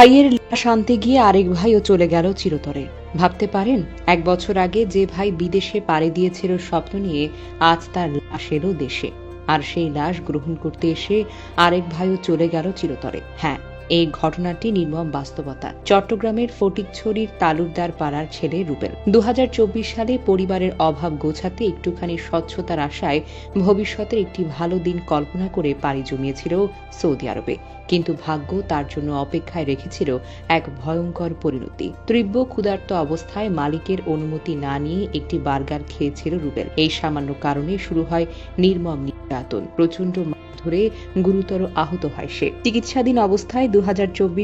ভাইয়ের লাশ আনতে গিয়ে আরেক ভাইও চলে গেল চিরতরে। ভাবতে পারেন, এক বছর আগে যে ভাই বিদেশে পাড়ি দিয়েছিল স্বপ্ন নিয়ে, আজ তার লাশ এলো দেশে। আর সেই লাশ গ্রহণ করতে এসে আরেক ভাইও চলে গেল চিরতরে। হ্যাঁ এই ঘটনাটি নির্মম বাস্তবতা। চট্টগ্রামের ফটিকছড়ির তালুকদার পাড়ার ছেলে রুবেল। দু সালে পরিবারের অভাব গোছাতে একটুখানি স্বচ্ছতার আশায় ভবিষ্যতের একটি ভালো দিন কল্পনা করে পাড়ি জমিয়েছিল সৌদি আরবে। কিন্তু ভাগ্য তার জন্য অপেক্ষায় রেখেছিল এক ভয়ঙ্কর পরিণতি। তীব্র ক্ষুধার্ত অবস্থায় মালিকের অনুমতি না নিয়ে একটি বার্গার খেয়েছিল রুবেল। এই সামান্য কারণে শুরু হয় নির্মম নির্যাতন। প্রচণ্ড ধরে গুরুতর আহত হয় সে। চিকিৎসাধীন অবস্থায় দু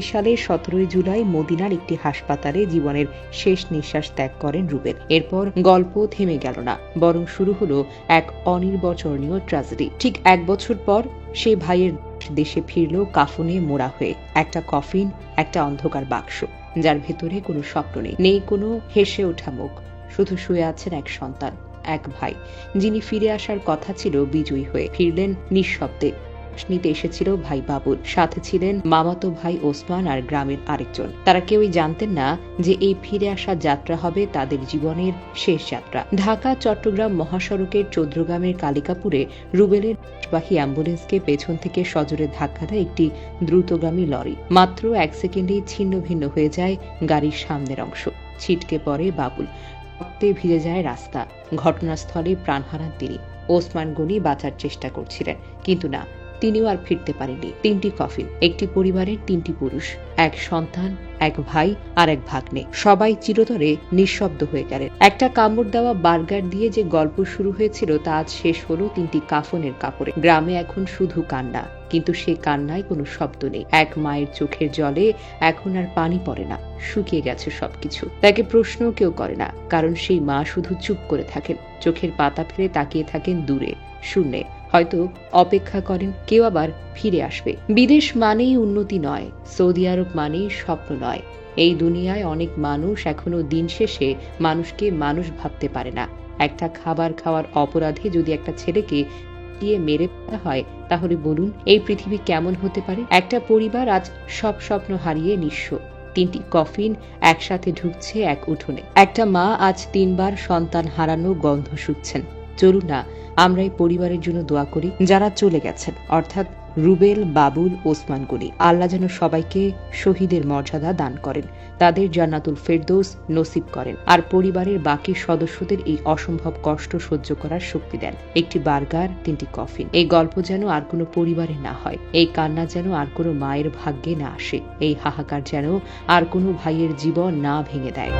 সালে সতেরোই জুলাই মদিনার একটি হাসপাতালে জীবনের শেষ নিঃশ্বাস ত্যাগ করেন রুবেল। এরপর গল্প থেমে গেল না, বরং শুরু হলো এক অনির্বচনীয় ট্র্যাজেডি। ঠিক এক বছর পর সে ভাইয়ের দেশে ফিরল কাফনে মোড়া হয়ে একটা কফিন, একটা অন্ধকার বাক্স, যার ভেতরে কোনো স্বপ্ন নেই নেই কোনো হেসে ওঠা মুখ, শুধু শুয়ে আছেন এক সন্তান। এক ভাই, যিনি ফিরে আসার কথা ছিল বিজয়ী হয়ে। ফিরলেন নিঃশব্দে। নিতে এসেছিল ভাই বাবুল। সাথে ছিলেন মামাতো ভাই ওসমান আর গ্রামের আরেকজন। তারা কেউই জানতেন না যে এই ফিরে আসা যাত্রা হবে তাদের জীবনের শেষ যাত্রা। ঢাকা, চট্টগ্রাম মহাসড়কের চৌদ্রগ্রামের কালিকাপুরে রুবেলের বাহী অ্যাম্বুলেন্সকে পেছন থেকে সজোরে ধাক্কা দেয় একটি দ্রুতগামী লরি। মাত্র এক সেকেন্ডেই ছিন্ন ভিন্ন হয়ে যায় গাড়ির সামনের অংশ। ছিটকে পড়ে বাবুল। রক্তে ভিজে যায় রাস্তা। ঘটনাস্থলে প্রাণ হারান তিনি। ওসমান গনি বাঁচার চেষ্টা করছিলেন, কিন্তু না। তিনিও আর ফিরতে পারেননি। তিনটি কফিন একটি পরিবারের, তিনটি পুরুষ, এক সন্তান, এক ভাই আর এক ভাগ্নে। সবাই চিরতরে নিঃশব্দ হয়ে গেলেন। একটা কামড় দেওয়া বার্গার দিয়ে যে গল্প শুরু হয়েছিল তা আজ শেষ হলো তিনটি কাফনের কাপড়ে। গ্রামে এখন শুধু কান্না, কিন্তু সে কান্নায় কোনো শব্দ নেই। এক মায়ের চোখের জলে এখন আর পানি পড়ে না, শুকিয়ে গেছে সবকিছু। তাকে প্রশ্ন কেউ করে না, কারণ সেই মা শুধু চুপ করে থাকেন। চোখের পাতা ফেলে তাকিয়ে থাকেন দূরে, শূন্যে। হয়তো অপেক্ষা করেন কেউ আবার ফিরে আসবে। বিদেশ মানেই উন্নতি নয়, সৌদি আরব মানেই স্বপ্ন নয়। এই দুনিয়ায় অনেক মানুষ এখনও দিন শেষে মানুষকে মানুষ ভাবতে পারে না। একটা খাবার খাওয়ার অপরাধে যদি একটা ছেলেকে দিয়ে মেরে ফেলা হয়, তাহলে বলুন, এই পৃথিবী কেমন হতে পারে? একটা পরিবার আজ সব স্বপ্ন হারিয়ে নিঃস্ব। তিনটি কফিন একসাথে ঢুকছে এক উঠোনে। একটা মা আজ তিনবার সন্তান হারানো গন্ধ শুকছেন। চলুন না, আমরা এই পরিবারের জন্য দোয়া করি, যারা চলে গেছেন, অর্থাৎ রুবেল, বাবুল, ওসমান গনি। আল্লাহ যেন সবাইকে শহীদের মর্যাদা দান করেন, তাদের জান্নাতুল ফেরদৌস নসিব করেন, আর পরিবারের বাকি সদস্যদের এই অসম্ভব কষ্ট সহ্য করার শক্তি দেন। একটি বার্গার, তিনটি কফিন, এই গল্প যেন আর কোনো পরিবারে না হয়, এই কান্না যেন আর কোনো মায়ের ভাগ্যে না আসে, এই হাহাকার যেন আর কোনো ভাইয়ের জীবন না ভেঙে দেয়।